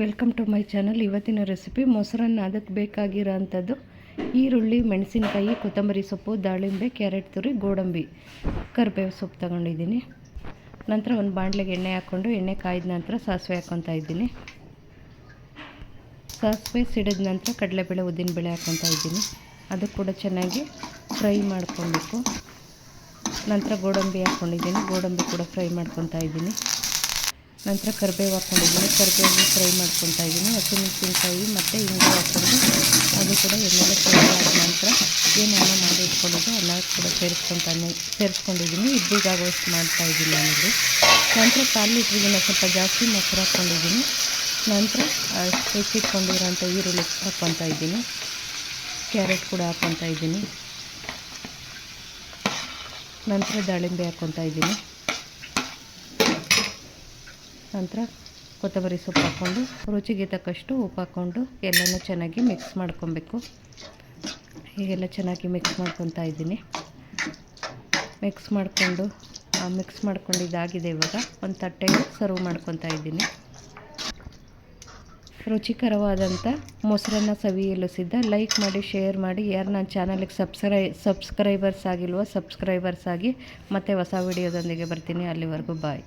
Welcome to my channel ಇವತ್ತಿನ recipe ಮೊಸರನ್ನ ಅದಕ್ಕೆ ಬೇಕಾಗಿರೋ ಅಂಥದ್ದು ಈರುಳ್ಳಿ, ಮೆಣಸಿನಕಾಯಿ, ಕೊತ್ತಂಬರಿ ಸೊಪ್ಪು, ದಾಳಿಂಬೆ, ಕ್ಯಾರೆಟ್ ತುರಿ, ಗೋಡಂಬಿ. ಕರಿಬೇವು ಸೊಪ್ಪು ತಗೊಂಡಿದ್ದೀನಿ. ನಂತರ ಒಂದು ಬಾಣಲೆಗೆ ಎಣ್ಣೆ ಹಾಕ್ಕೊಂಡು ಎಣ್ಣೆ ಕಾಯ್ದ ನಂತರ ಸಾಸಿವೆ ಹಾಕ್ಕೊತಾ ಇದ್ದೀನಿ. ಸಾಸಿವೆ ಸಿಡಿದ ನಂತರ ಕಡಲೆಬೇಳೆ, ಉದ್ದಿನಬೇಳೆ ಹಾಕ್ಕೊತಾ ಇದ್ದೀನಿ. ಅದು ಕೂಡ ಚೆನ್ನಾಗಿ ಫ್ರೈ ಮಾಡ್ಕೊಬೇಕು. ನಂತರ ಗೋಡಂಬಿ ಹಾಕ್ಕೊಂಡಿದ್ದೀನಿ. ಗೋಡಂಬಿ ಕೂಡ ಫ್ರೈ ಮಾಡ್ಕೊತಾ ಇದ್ದೀನಿ. ನಂತರ ಕರಿಬೇವು ಹಾಕ್ಕೊಂಡಿದ್ದೀನಿ ಕರಿಬೇವು ಫ್ರೈ ಮಾಡ್ಕೊತಾ ಇದ್ದೀನಿ. ಹಸಿಮೆಣಸಿನ್ಕಾಯಿ ಮತ್ತು ಇಂಗು ಹಾಕ್ಕೊಂಡು ಅದು ಕೂಡ ಎಲ್ಲ ಫ್ರೈ ಆದ ನಂತರ ಏನು ಅನ್ನ ಮಾಡಿ ಇಟ್ಕೊಂಡಿದ್ದು ಅನ್ನ ಕೂಡ ಸೇರಿಸ್ಕೊತಾನೆ ಸೇರಿಸ್ಕೊಂಡಿದ್ದೀನಿ. ಇಡ್ಲಿಗಾಗುವಷ್ಟು ಮಾಡ್ತಾ ಇದ್ದೀನಿ ನಾನಿಲ್ಲಿ. ನಂತರ ಕಾಲು ಲೀಟ್ರಿಗೆ ಸ್ವಲ್ಪ ಜಾಸ್ತಿ ಮೊಸರು ಹಾಕ್ಕೊಂಡಿದ್ದೀನಿ ನಂತರ ಹೆಚ್ಚಿಟ್ಕೊಂಡಿರೋಂಥ ಈರುಳ್ಳಿ ಹಾಕ್ಕೊತಾ ಇದ್ದೀನಿ. ಕ್ಯಾರೆಟ್ ಕೂಡ ಹಾಕ್ಕೊತಾ ಇದ್ದೀನಿ. ನಂತರ ದಾಳಿಂಬೆ ಹಾಕ್ಕೊತಾ ಇದ್ದೀನಿ. ನಂತರ ಕೊತ್ತಂಬರಿ ಸೊಪ್ಪು ಹಾಕ್ಕೊಂಡು, ರುಚಿಗೆ ತಕ್ಕಷ್ಟು ಉಪ್ಪು ಹಾಕ್ಕೊಂಡು ಎಲ್ಲನೂ ಚೆನ್ನಾಗಿ ಮಿಕ್ಸ್ ಮಾಡ್ಕೊಬೇಕು. ಹೀಗೆಲ್ಲ ಚೆನ್ನಾಗಿ ಮಿಕ್ಸ್ ಮಾಡ್ಕೊತಾ ಇದ್ದೀನಿ. ಮಿಕ್ಸ್ ಮಾಡಿಕೊಂಡು ಮಿಕ್ಸ್ ಮಾಡ್ಕೊಂಡು ಇದಾಗಿದೆ ಇವಾಗ. ಒಂದು ತಟ್ಟೆಗೆ ಸರ್ವ್ ಮಾಡ್ಕೊತಾ ಇದ್ದೀನಿ. ರುಚಿಕರವಾದಂಥ ಮೊಸರನ್ನ ಸವಿಯಲು ಸಿದ್ಧ. ಲೈಕ್ ಮಾಡಿ ಶೇರ್ ಮಾಡಿ. ಯಾರು ನನ್ನ ಚಾನಲಿಗೆ ಸಬ್ಸ್ಕ್ರೈ ಸಬ್ಸ್ಕ್ರೈಬರ್ಸ್ ಆಗಿಲ್ವೋ ಸಬ್ಸ್ಕ್ರೈಬರ್ಸ್ ಆಗಿ ಮತ್ತೆ ಹೊಸ ವಿಡಿಯೋದೊಂದಿಗೆ ಬರ್ತೀನಿ. ಅಲ್ಲಿವರೆಗೂ ಬಾಯ್